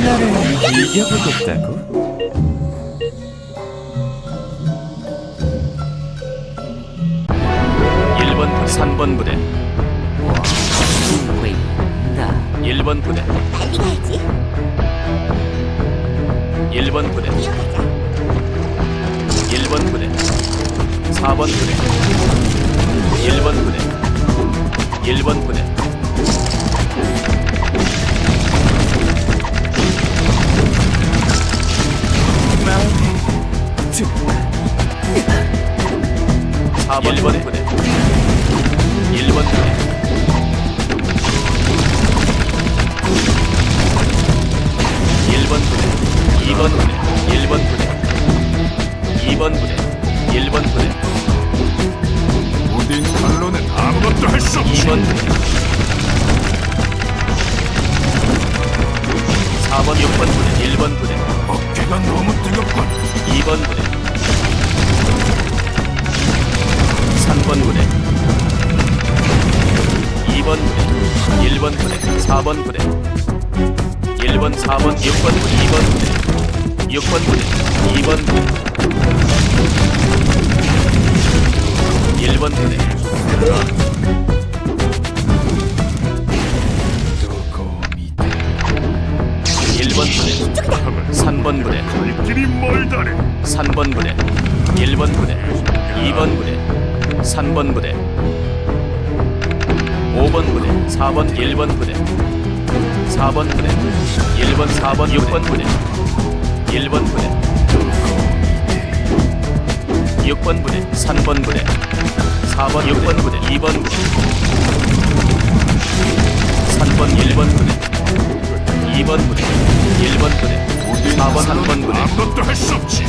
나를 이겨보겠다고? 일번 부대 3번 부대. 보인다? 1번 부대. 빨리 가야지. 1번 부대. 뛰어가자. 1번 부대. 4번 부대. 1번 부대. 1번 부대 4번. 1번. 부대 1번. 부대 1번. 부대 2번. 부대 1번. 부대 2번. 부대 1번 부대 무딘 칼로는 아무것도 할 수 없지. 2번. 부대 4번 6번 부대 1번. 부대 어깨가 너무 뜨겁군. 2번. 부대 3번 부대 2번 부대 1번 부대 4번 부대 1번 4번 6번 부대 2번 부대 6번 부대 2번 부대 1번 부대 도검이 1번 부대 3번 부대 될 길이 멀다네. 3번 부대 1번 부대 2번 부대 3번 부대 5번 부대 4번 1번 부대 4번 부대 1번 4번 6번 부대 1번 부대 6번 부대 3번 부대 4번 6번 부대 2번 부대 3번 1번 부대 2번 부대 1번 부대 4번 3번 부대 아무것도 할 수 없지.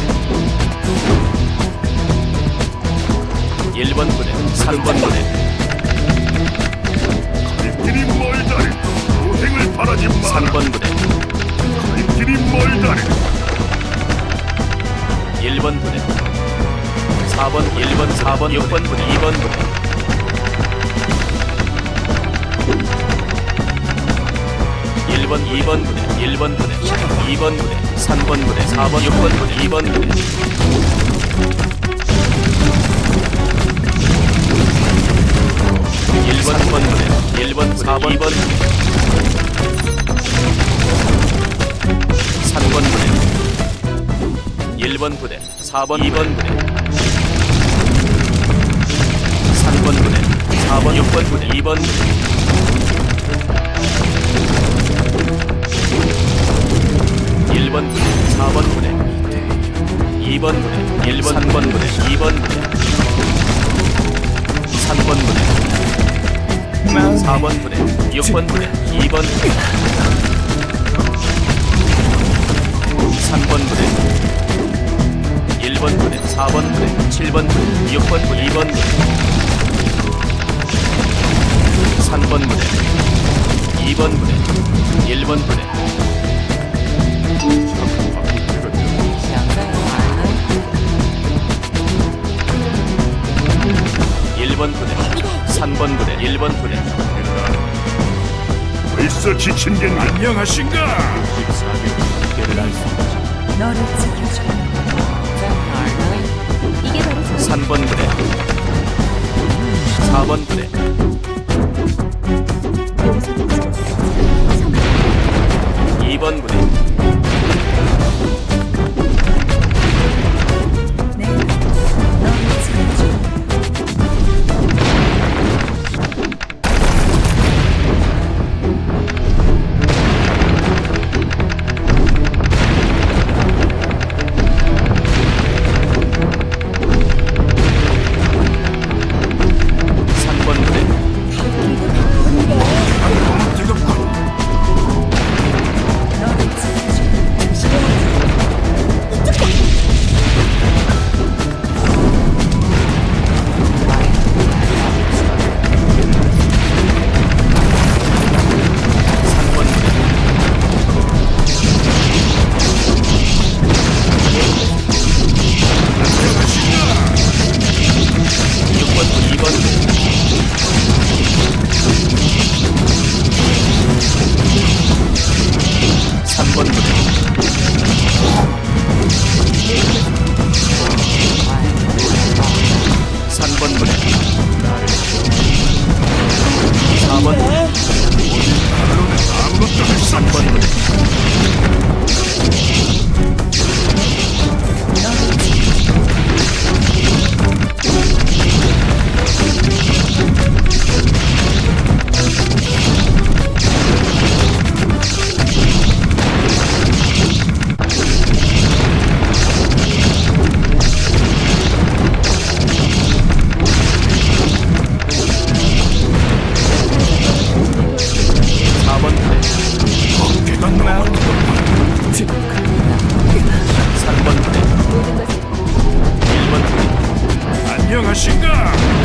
1번 부대 3번 부대 될 길이 멀다네. 고생을 바라지 마. 3번 부대 될 길이 멀다네. 1번 부대 4번 1번 4번 6번 부대 2번 부대 1번 2번 부대 1번 부대 2번 부대 3번 부대 4번 6번 부대 2번 부대 1번 3번 부대 1번 4번 2번 부대. 3번 부대 1번 부대. 4번 2번 부대. 3번 부대 4번 6번 부대 2번 부대. 1번 부대 4번 부대. 2번 부대 1번 3번 부대 2번 부대. 3번 4번 부대 6번 부대 2번 부대 3번 부대 1번 부대, 4번 부대, 7번 부대, 6번 부대, 2번 부대, 3번 부대, 2번 부대, 1번 부대, 1번 부대, 3번 부대, 1번 부대, 벌써 지친 게 안녕하신가? 너를 지켜줘. 이게 바로 저 3번 부대, 4번 부대, 여기서 멈춰. 성아, 2번 부대, vai xingar.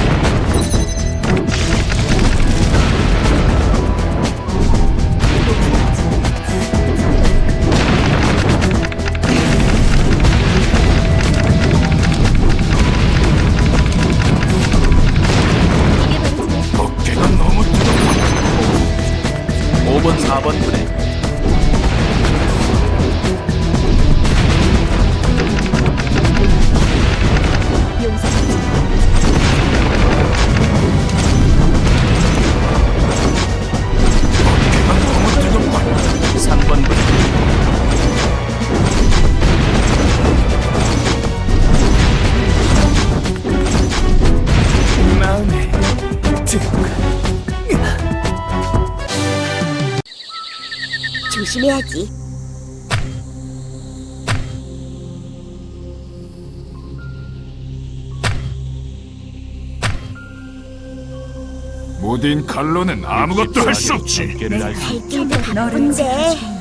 조심해야지. 무딘 칼로는 아무것도 할 수 없지. 함께를 할 수- 갈 길도 너를 바쁜데